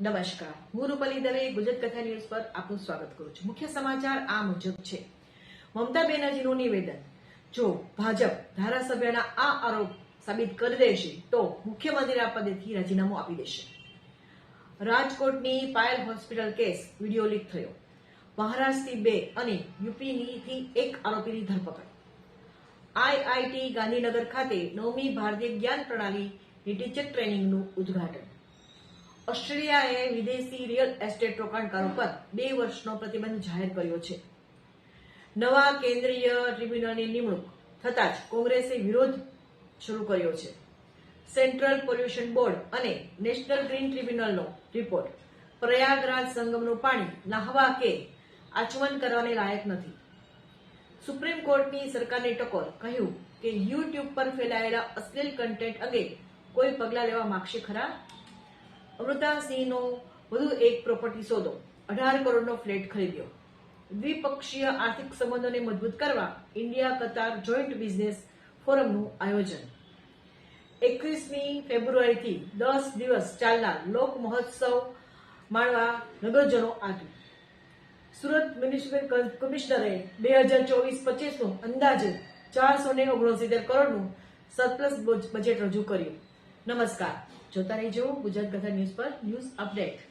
નમસ્કાર. હું રૂપલી દવે, ગુજરાત કથા ન્યૂઝ પર આપનું સ્વાગત કરું છું. મુખ્ય સમાચાર આ મુજબ છે. મમતા બેનર્જીનું નિવેદન. જો ભાજપ ધારાસભ્યના આ આરોપ સાબિત કરી દેશે, તો મુખ્યમંત્રીના પદેથી રાજીનામું આપી દેશે. રાજકોટની Payal hospital case video leak થયો. મહારાષ્ટ્રથી બે અને યુપીનીથી એક આરોપીની ધરપકડ. આઈઆઈટી ગાંધીનગર ખાતે નવમી ભારતીય જ્ઞાન પ્રણાલીની ટીચર ટ્રેનિંગનું ઉદ્ઘાટન. ઓસ્ટ્રેલિયાએ વિદેશી રિયલ એસ્ટેટ રોકાણકારો પર બે વર્ષનો પ્રતિબંધ જાહેર કર્યો છે. નવા કેન્દ્રીય ટ્રિબ્યુનલની નિમણૂક થતાં જ કોંગ્રેસે વિરોધ શરૂ કર્યો છે. સેન્ટ્રલ પોલ્યુશન બોર્ડ અને નેશનલ ગ્રીન ટ્રિબ્યુનલનો રિપોર્ટ. પ્રયાગરાજ સંગમનું પાણી નાહવા કે આચમન કરવાને લાયક નથી. સુપ્રીમ કોર્ટની સરકારની ટકોર કહ્યું કે યુટ્યુબ પર ફેલાયેલા અશ્લીલ કન્ટેન્ટ અંગે કોઈ પગલાં લેવા માગશે ખરા? અમૃતા સિંહનો વધુ એક પ્રોપર્ટી સોદો અઢાર કરોડનો ફ્લેટ ખરીદ્યો. દ્વિપક્ષીય આર્થિક સંબંધોને મજબૂત કરવા ઇન્ડિયા કતાર જોઈન્ટ બિઝનેસ ફોરમનું આયોજન. એકવીસમી ફેબ્રુઆરીથી દસ દિવસ ચાલનાર લોક મહોત્સવ માણવા નગરજનો આવ્યું સુરત મ્યુનિસિપલ કમિશનરે બે હજાર ચોવીસ પચીસનું અંદાજે ચારસો ને ઓગણસિત્તેર કરોડનું સરપ્લસ બજેટ રજૂ કર્યું. નમસ્કાર. જોતા રહેજો ગુજરાત કથા ન્યૂઝ પર ન્યૂઝ અપડેટ.